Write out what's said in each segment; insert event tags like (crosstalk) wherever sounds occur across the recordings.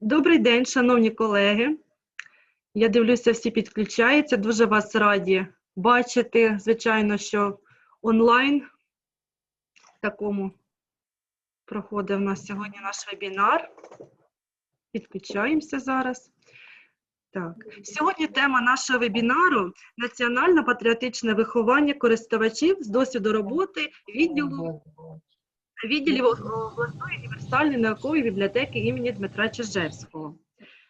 Добрий день, шановні колеги. Я дивлюся, всі підключаються. Дуже вас раді бачити. Звичайно, що онлайн такому проходить у нас сьогодні наш вебінар. Підключаємося зараз. Так, сьогодні тема нашого вебінару національно-патріотичне виховання користувачів з досвіду роботи відділу відділів обласної універсальної наукової бібліотеки імені Дмитра Чижевського.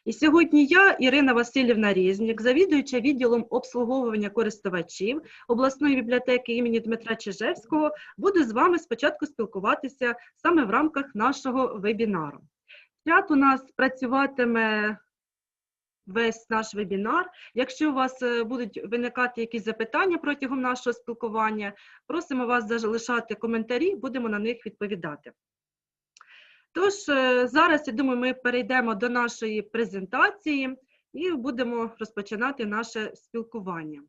І сьогодні я, Ірина Васильівна Різник, завідуюча відділом обслуговування користувачів обласної бібліотеки імені Дмитра Чижевського, буду з вами спочатку спілкуватися саме в рамках нашого вебінару. Чат у нас працюватиме весь наш вебінар. Якщо у вас е, будуть виникати якісь запитання протягом нашого спілкування, просимо вас залишати коментарі, будемо на них відповідати. Тож, е, зараз, я думаю, ми перейдемо до нашої презентації і будемо розпочинати наше спілкування.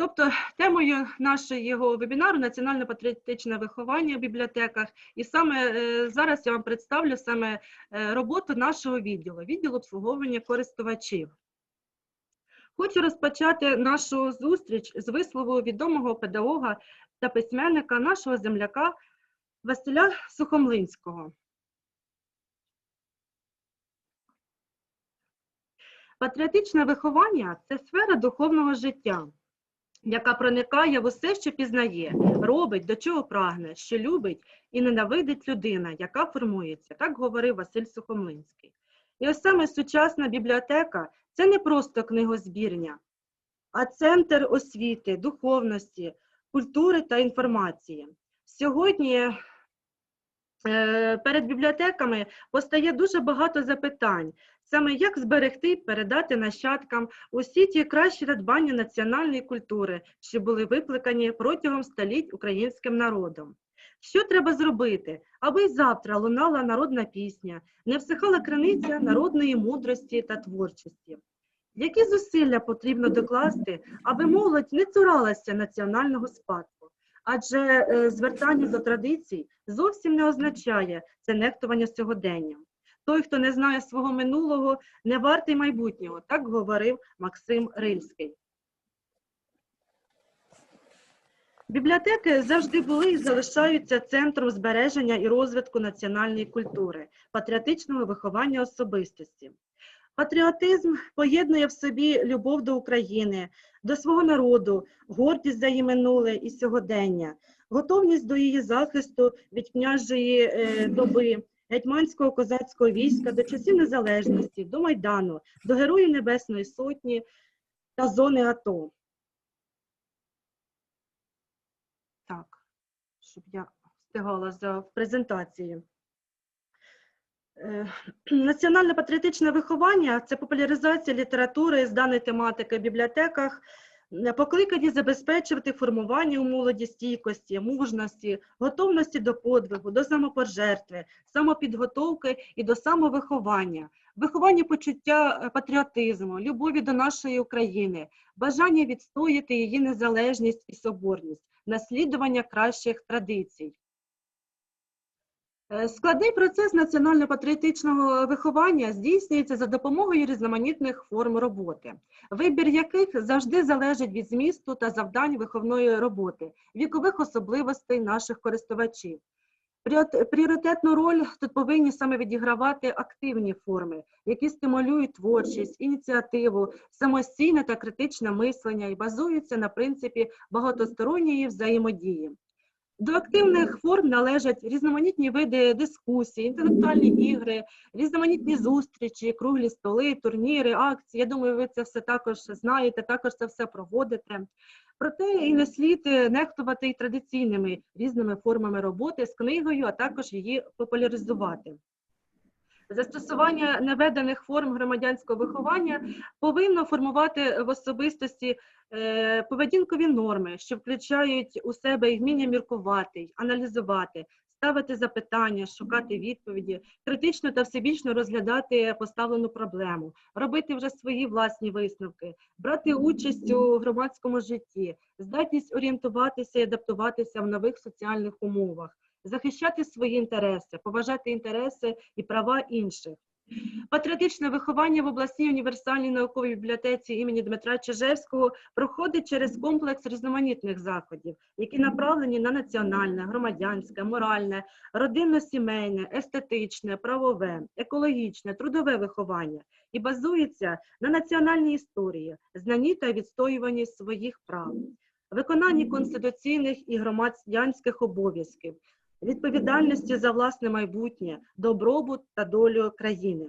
Тобто, темою нашого вебінару національно-патріотичне виховання в бібліотеках. І саме е, зараз я вам представлю саме е, роботу нашого відділу, відділу обслуговування користувачів. Хочу розпочати нашу зустріч з вислову відомого педагога та письменника нашого земляка Василя Сухомлинського. Патріотичне виховання це сфера духовного життя, яка проникає в усе, що пізнає, робить, до чого прагне, що любить і ненавидить людина, яка формується. Так говорив Василь Сухомлинський. І ось саме сучасна бібліотека це не просто книгозбірня, а центр освіти, духовності, культури та інформації. Сьогодні перед бібліотеками постає дуже багато запитань, саме як зберегти передати нащадкам усі ті кращі надбання національної культури, що були викликані протягом століть українським народом. Що треба зробити, аби й завтра лунала народна пісня, не всихала криниця народної мудрості та творчості? Які зусилля потрібно докласти, аби молодь не цуралася національного спадку? Адже е, звертання до традицій зовсім не означає це нехтування сьогоденням. Той, хто не знає свого минулого, не вартий майбутнього, так говорив Максим Рильський. Бібліотеки завжди були і залишаються центром збереження і розвитку національної культури, патріотичного виховання особистості. Патріотизм поєднує в собі любов до України, до свого народу, гордість за її минуле і сьогодення, готовність до її захисту від княжої е, доби, гетьманського козацького війська до часів незалежності, до Майдану, до Героїв Небесної Сотні та зони АТО. Так, щоб я встигала за презентацією. Е, (clears throat) Національно-патріотичне виховання це популяризація літератури з даної тематики в бібліотеках, е, покликані забезпечувати формування у молоді стійкості, мужності, готовності до подвигу, до самопожертви, самопідготовки і до самовиховання, виховання почуття е, патріотизму, любові до нашої України, бажання відстояти її незалежність і соборність, наслідування кращих традицій. Е, Складний процес національно-патріотичного виховання здійснюється за допомогою різноманітних форм роботи, вибір яких завжди залежить від змісту та завдань виховної роботи, вікових особливостей наших користувачів. Пріоритетну роль тут повинні саме відігравати активні форми, які стимулюють творчість, ініціативу, самостійне та критичне мислення і базуються на принципі багатосторонньої взаємодії. До активних форм належать різноманітні види дискусій, інтелектуальні ігри, різноманітні зустрічі, круглі столи, турніри, акції. Я думаю, ви це все також знаєте, також це все проводите. Проте і не слід е, нехтувати і традиційними різними формами роботи з книгою, а також її популяризувати. Застосування наведених форм громадянського виховання повинно формувати в особистості е, поведінкові норми, що включають у себе і вміння міркувати, аналізувати, ставити запитання, шукати відповіді, критично та всебічно розглядати поставлену проблему, робити вже свої власні висновки, брати участь у громадському житті, здатність орієнтуватися і адаптуватися в нових соціальних умовах, захищати свої інтереси, поважати інтереси і права інших. Патріотичне виховання в обласній універсальній науковій бібліотеці імені Дмитра Чижевського проходить через комплекс різноманітних заходів, які направлені на національне, громадянське, моральне, родинно-сімейне, естетичне, правове, екологічне, трудове виховання і базується на національній історії, знанні та відстоюванні своїх прав, виконанні конституційних і громадянських обов'язків, відповідальності за власне майбутнє, добробут та долю країни.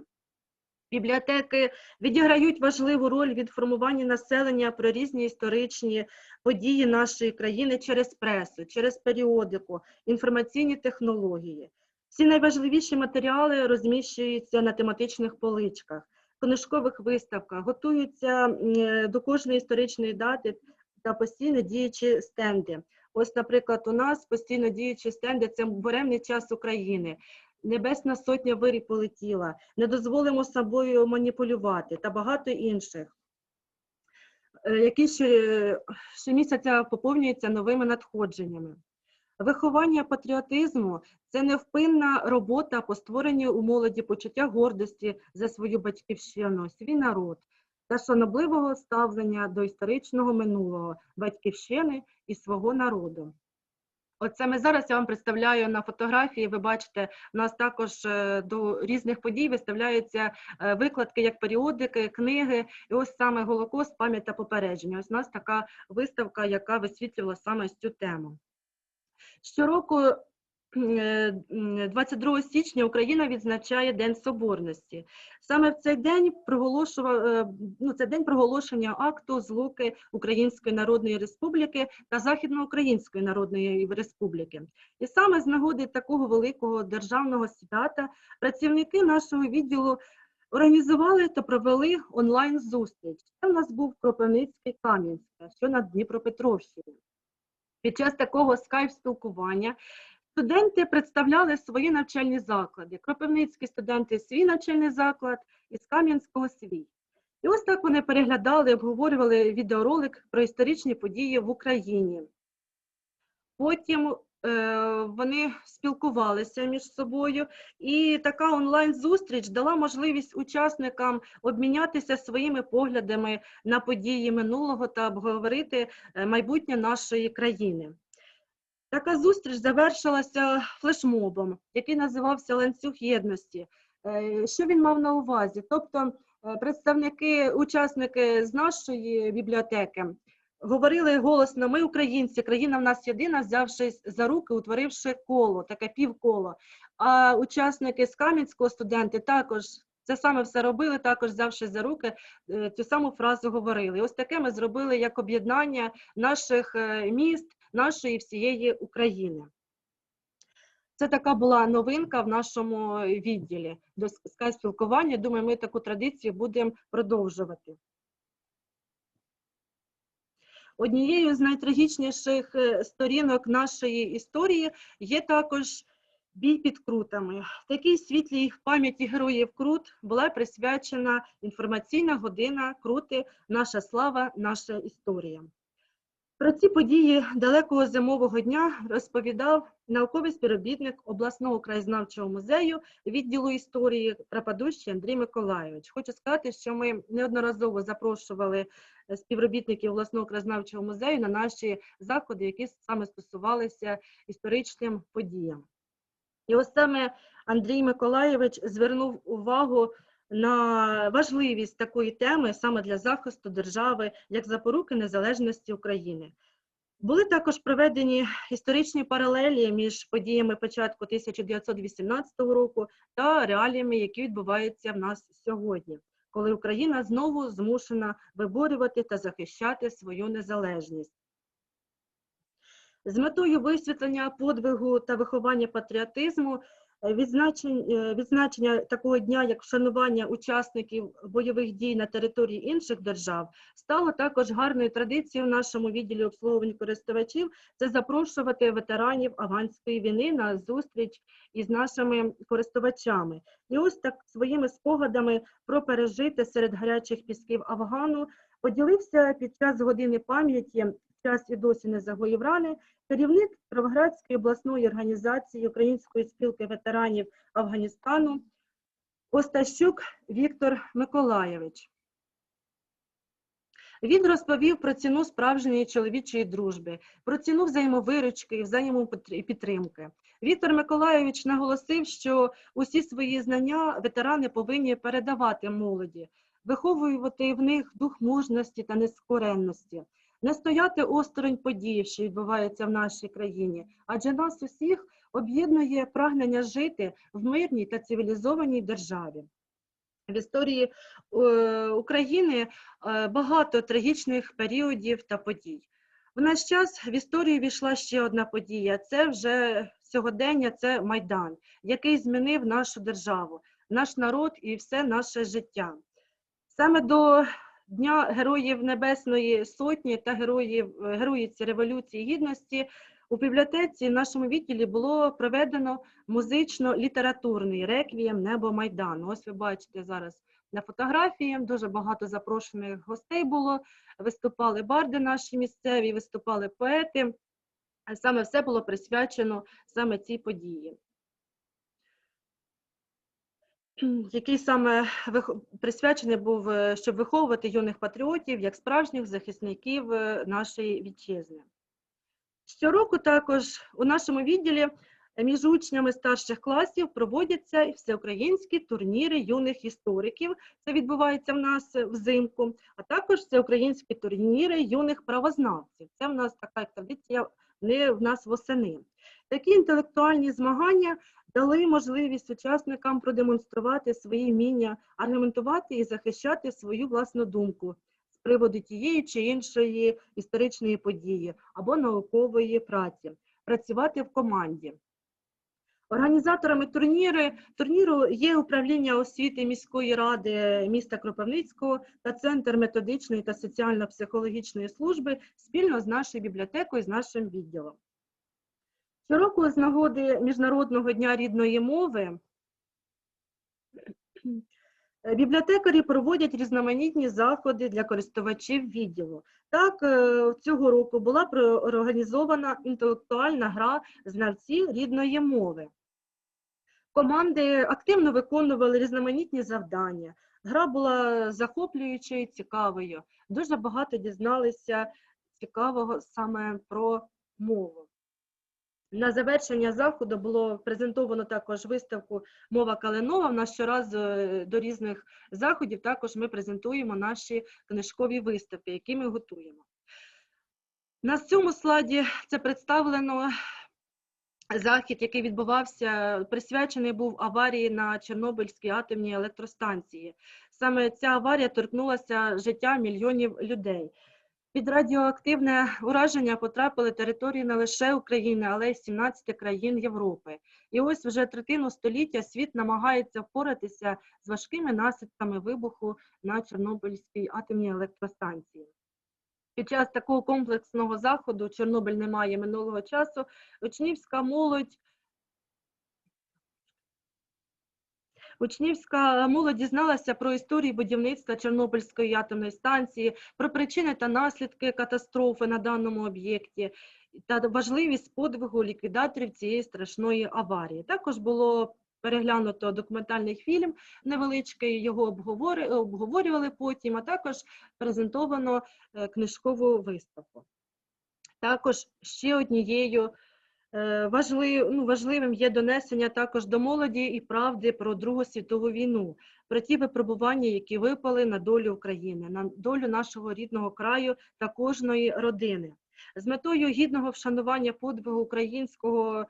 Бібліотеки відіграють важливу роль від формування населення про різні історичні події нашої країни через пресу, через періодику, інформаційні технології. Всі найважливіші матеріали розміщуються на тематичних поличках, книжкових виставках, готуються е, до кожної історичної дати та постійно діючі стенди. Ось, наприклад, у нас постійно діючі стенди це буремний час України. Небесна сотня вирі полетіла, не дозволимо собою маніпулювати та багато інших, е, які щомісяця поповнюються новими надходженнями. Виховання патріотизму це невпинна робота по створенню у молоді почуття гордості за свою батьківщину, свій народ та шанобливого ставлення до історичного минулого батьківщини і свого народу. Оце ми зараз я вам представляю на фотографії. Ви бачите, у нас також е, до різних подій виставляються е, викладки як періодики, книги. І ось саме Голокост, пам'ять та попередження. Ось у нас така виставка, яка висвітлювала саме цю тему. Щороку 22 січня Україна відзначає День Соборності. Саме в цей день проголошував е, ну, це день проголошення акту злуки Української Народної Республіки та Західноукраїнської Народної Республіки. І саме з нагоди такого великого державного свята працівники нашого відділу організували та провели онлайн-зустріч. Це в нас був Кропивницький Кам'янська, що на Дніпропетровщині. Під час такого скайп-спілкування студенти представляли свої навчальні заклади. Кропивницькі студенти свій навчальний заклад, із Кам'янського свій. І ось так вони переглядали, обговорювали відеоролик про історичні події в Україні. Потім е, вони спілкувалися між собою, і така онлайн-зустріч дала можливість учасникам обмінятися своїми поглядами на події минулого та обговорити е, майбутнє нашої країни. Така зустріч завершилася флешмобом, який називався ланцюг єдності. Е, Що він мав на увазі? Тобто е, представники, учасники з нашої бібліотеки говорили голосно: ми українці, країна в нас єдина, взявшись за руки, утворивши коло, таке півколо. А учасники з Кам'янського студенти також це саме все робили, також взявши за руки, е, цю саму фразу говорили. І ось таке ми зробили як об'єднання наших міст, нашої всієї України. Це така була новинка в нашому відділі до спілкування. Думаю, ми таку традицію будемо продовжувати. Однією з найтрагічніших е, сторінок нашої історії є також бій під крутами. В такій світлій пам'яті героїв Крут була присвячена інформаційна година Крути Наша слава, наша історія. Про ці події далекого зимового дня розповідав науковий співробітник обласного краєзнавчого музею відділу історії Прападущий Андрій Миколайович. Хочу сказати, що ми неодноразово запрошували е, співробітників обласного краєзнавчого музею на наші заходи, які саме стосувалися історичним подіям. І ось саме Андрій Миколайович звернув увагу на важливість такої теми саме для захисту держави як запоруки незалежності України. Були також проведені історичні паралелі між подіями початку 1918 року та реаліями, які відбуваються в нас сьогодні, коли Україна знову змушена виборювати та захищати свою незалежність. З метою висвітлення подвигу та виховання патріотизму е, відзначень- е, відзначення такого дня, як вшанування учасників бойових дій на території інших держав, стало також гарною традицією в нашому відділі обслуговування користувачів це запрошувати ветеранів афганської війни на зустріч із нашими користувачами. І ось так своїми спогадами про пережите серед гарячих пісків Афгану поділився під час години пам'яті час і досі не загоїв рани, керівник Кіровоградської обласної організації Української спілки ветеранів Афганістану Остащук Віктор Миколаєвич. Він розповів про ціну справжньої чоловічої дружби, про ціну взаємовиручки і взаємопідтримки. Віктор Миколаєвич наголосив, що усі свої знання ветерани повинні передавати молоді, виховувати в них дух мужності та нескоренності, не стояти осторонь подій, що відбуваються в нашій країні, адже нас усіх об'єднує прагнення жити в мирній та цивілізованій державі. В історії е, України е, багато трагічних періодів та подій. В наш час в історію війшла ще одна подія. Це вже сьогодення, це Майдан, який змінив нашу державу, наш народ і все наше життя. Саме до Дня Героїв Небесної Сотні та Героїв Героїці Революції Гідності у бібліотеці в нашому відділі було проведено музично-літературний реквієм Небо Майдану. Ось ви бачите зараз на фотографії. Дуже багато запрошених гостей було. Виступали барди наші місцеві, виступали поети. Саме все було присвячено саме цій події. (clears throat) Який саме присвячений був, е, щоб виховувати юних патріотів як справжніх захисників е, нашої вітчизни. Щороку також у нашому відділі між учнями старших класів проводяться всеукраїнські турніри юних істориків. Це відбувається в нас взимку, а також всеукраїнські турніри юних правознавців. Це в нас така традиція не в нас восени. Такі інтелектуальні змагання дали можливість учасникам продемонструвати свої вміння, аргументувати і захищати свою власну думку з приводу тієї чи іншої історичної події або наукової праці, працювати в команді. Організаторами турніру, турніру є управління освіти міської ради міста Кропивницького та Центр методичної та соціально-психологічної служби спільно з нашою бібліотекою, з нашим відділом. Щороку з нагоди Міжнародного дня рідної мови бібліотекарі проводять різноманітні заходи для користувачів відділу. Так, е, цього року була організована інтелектуальна гра знавці рідної мови. Команди активно виконували різноманітні завдання. Гра була захоплюючою, цікавою. Дуже багато дізналися цікавого саме про мову. На завершення заходу було презентовано також виставку Мова Калинова. В нас щоразу е, до різних заходів також ми презентуємо наші книжкові виставки, які ми готуємо. На цьому слайді це представлено захід, який відбувався, присвячений був аварії на Чорнобильській атомній електростанції. Саме ця аварія торкнулася життя мільйонів людей. Під радіоактивне ураження потрапили території не лише України, але й 17 країн Європи. І ось вже третину століття світ намагається впоратися з важкими наслідками вибуху на Чорнобильській атомній електростанції. Під час такого комплексного заходу Чорнобиль не має минулого часу. Учнівська молодь Учнівська молодь дізналася про історію будівництва Чорнобильської атомної станції, про причини та наслідки катастрофи на даному об'єкті та важливість подвигу ліквідаторів цієї страшної аварії. Також було переглянуто документальний фільм невеличкий, його обговорювали потім, а також презентовано е, книжкову виставку. Також ще однією Е, важлив, ну, важливим є донесення також до молоді і правди про Другу світову війну, про ті випробування, які випали на долю України, на долю нашого рідного краю та кожної родини. З метою гідного вшанування подвигу українського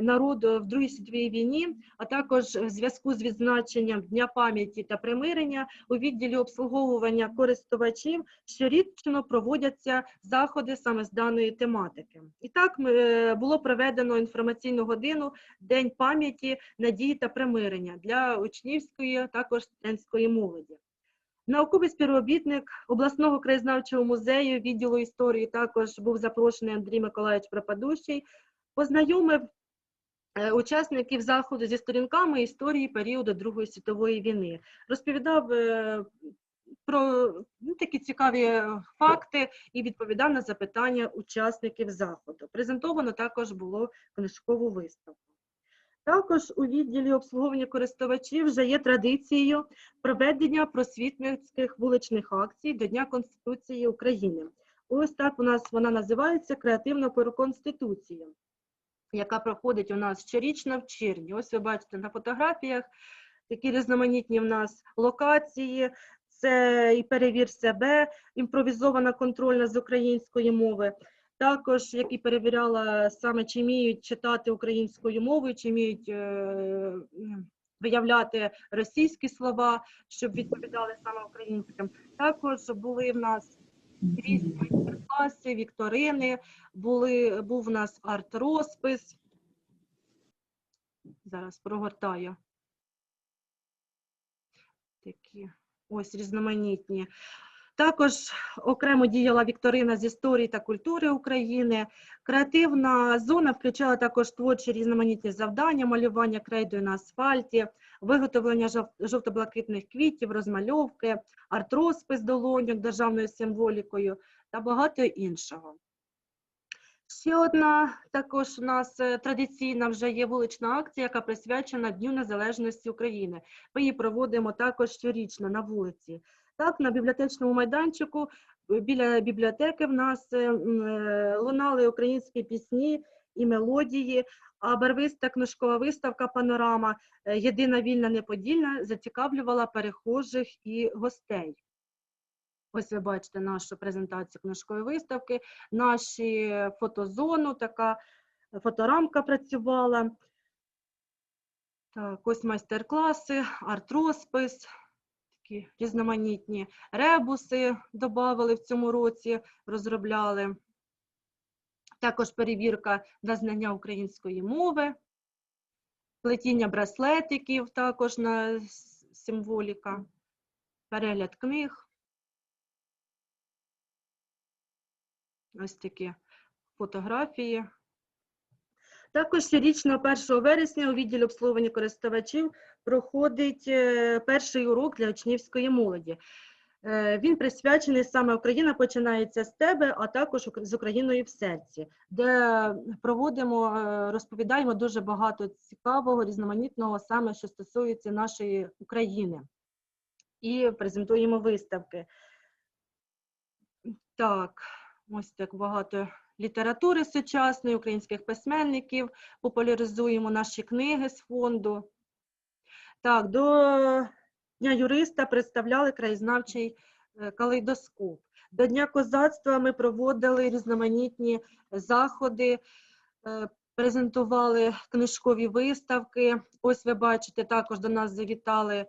народу в Другій світовій війні, а також в зв'язку з відзначенням Дня пам'яті та примирення у відділі обслуговування користувачів щорічно проводяться заходи саме з даної тематики. І так е, було проведено інформаційну годину День пам'яті, надії та примирення для учнівської, також студентської молоді. Науковий співробітник обласного краєзнавчого музею відділу історії також був запрошений Андрій Миколаївич Пропадущий, познайомив учасників заходу зі сторінками історії періоду Другої світової війни. Розповідав е, про ну, такі цікаві е, факти і відповідав на запитання учасників заходу. Презентовано також було книжкову виставку. Також у відділі обслуговування користувачів вже є традицією проведення просвітницьких вуличних акцій до Дня Конституції України. Ось так у нас вона називається Креативна про Конституцію, яка проходить у нас щорічно в червні. Ось ви бачите на фотографіях такі різноманітні в нас локації. Це і перевір себе, імпровізована контрольна з української мови. Також, які перевіряла саме, чи вміють читати українською мовою, чи вміють е, виявляти російські слова, щоб відповідали саме українським. Також були в нас різні майстер-класи, вікторини, були, був у нас арт-розпис. Зараз прогортаю. Такі ось різноманітні. Також окремо діяла вікторина з історії та культури України. Креативна зона включала також творчі різноманітні завдання, малювання крейдою на асфальті, виготовлення жовто-блакитних квітів, розмальовки, арт-розпис державною символікою та багато іншого. Ще одна також у нас е, традиційна вже є вулична акція, яка присвячена Дню Незалежності України. Ми її проводимо також щорічно на вулиці. Так, на бібліотечному майданчику е, біля бібліотеки в нас е, е, лунали українські пісні і мелодії, а барвиста книжкова виставка Панорама Єдина вільна неподільна зацікавлювала перехожих і гостей. Ось ви бачите нашу презентацію книжкової виставки, наші фотозону, така фоторамка працювала. Так, ось майстер-класи, арт-розпис, такі різноманітні ребуси додали в цьому році, розробляли. Також перевірка на знання української мови, плетіння браслетиків, також на символіка, перегляд книг. Ось такі фотографії. Також щорічно 1 вересня у відділі обслуговування користувачів проходить е, перший урок для учнівської молоді. Е, Він присвячений саме Україна починається з тебе, а також з Україною в серці, де проводимо, е, розповідаємо дуже багато цікавого, різноманітного, саме що стосується нашої України. І презентуємо виставки. Так, ось так багато літератури сучасної, українських письменників, популяризуємо наші книги з фонду. Так, до Дня юриста представляли краєзнавчий е, калейдоскоп. До Дня козацтва ми проводили різноманітні заходи, е, презентували книжкові виставки. Ось ви бачите, також до нас завітали е,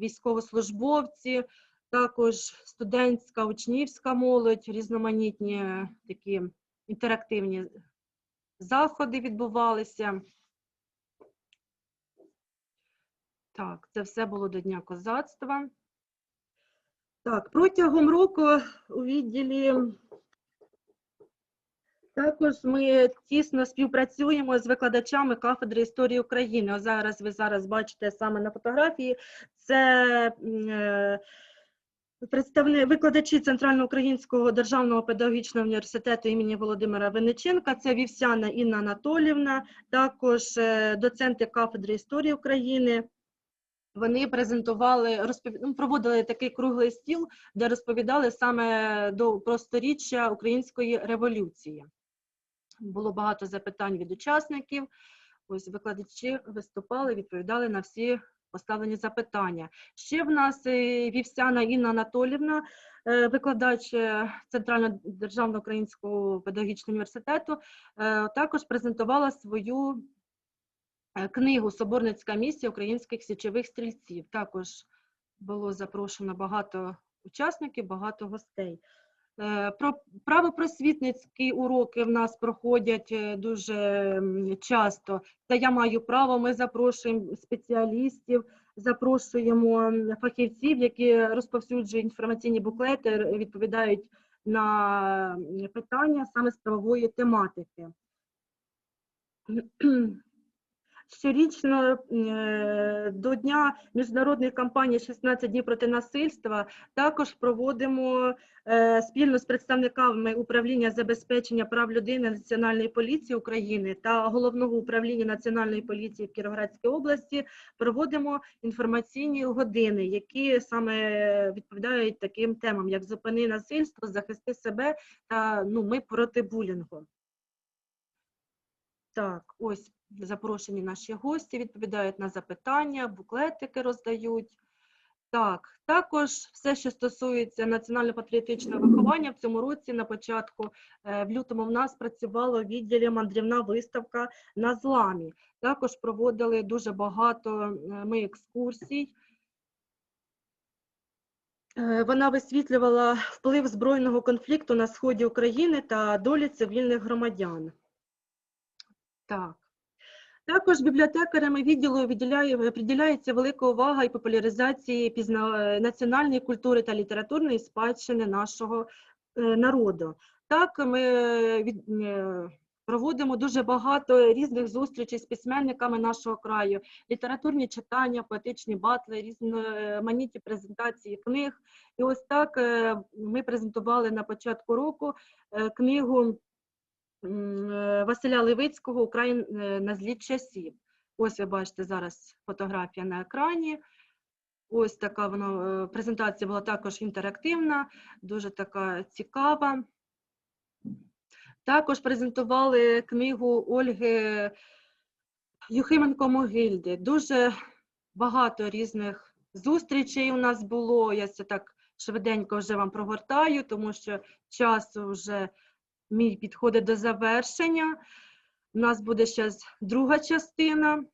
військовослужбовці, також студентська, учнівська молодь, різноманітні е, такі інтерактивні заходи відбувалися. Так, це все було до Дня козацтва. Так, протягом року у відділі також ми тісно співпрацюємо з викладачами кафедри історії України. Ось зараз ви зараз бачите саме на фотографії. Це е, представни викладачі Центральноукраїнського державного педагогічного університету імені Володимира Винниченка. Це Вівсяна Інна Анатолівна, також е, доценти кафедри історії України. Вони презентували, розпові... ну, проводили такий круглий стіл, де розповідали саме до про сторіччя української революції. Було багато запитань від учасників. Ось викладачі виступали, відповідали на всі поставлені запитання. Ще в нас е, Вівсяна Інна Анатолівна, е, викладач е, Центрального державного українського педагогічного університету, також презентувала свою книгу Соборницька місія українських січових стрільців. Також було запрошено багато учасників, багато гостей. Е, Про правопросвітницькі уроки в нас проходять е, дуже часто. Та я маю право. Ми запрошуємо спеціалістів, запрошуємо фахівців, які розповсюджують інформаційні буклети, відповідають на питання саме з правової тематики. Щорічно е, до Дня міжнародної кампанії «16 днів проти насильства також проводимо е, спільно з представниками управління забезпечення прав людини Національної поліції України та головного управління Національної поліції в Кіровоградській області проводимо інформаційні години, які саме відповідають таким темам, як зупини насильство, захисти себе та ну, ми проти булінгу. Так, ось запрошені наші гості, відповідають на запитання, буклетики роздають. Так, також все, що стосується національно-патріотичного виховання, в цьому році на початку, е, в лютому в нас працювало в відділі мандрівна виставка на зламі. Також проводили дуже багато е, ми екскурсій. Е, Вона висвітлювала вплив збройного конфлікту на сході України та долі цивільних громадян. Так. Також бібліотекарями відділу приділяється велика увага і популяризації пізна... національної культури та літературної спадщини нашого е, народу. Так, ми від... е, проводимо дуже багато різних зустрічей з письменниками нашого краю, літературні читання, поетичні батли, різноманітні презентації книг. І ось так е, ми презентували на початку року е, книгу е, Василя Левицького Україн е, на зліт часів. Ось ви бачите зараз фотографія на екрані. Ось така вона е, презентація була також інтерактивна, дуже така цікава. Також презентували книгу Ольги Юхименко Могильди. Дуже багато різних зустрічей у нас було. Я це так швиденько вже вам прогортаю, тому що часу вже мій підходить до завершення. У нас буде зараз друга частина.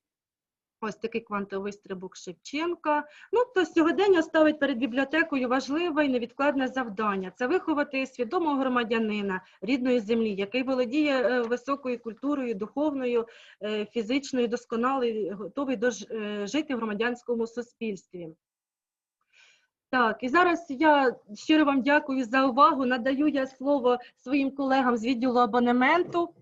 Ось такий квантовий стрибок Шевченка. Ну, то сьогодення ставить перед бібліотекою важливе і невідкладне завдання це виховати свідомого громадянина рідної землі, який володіє е, високою культурою, духовною, е, фізичною, досконалий, готовий е, жити в громадянському суспільстві. Так, і зараз я щиро вам дякую за увагу. Надаю я слово своїм колегам з відділу абонементу.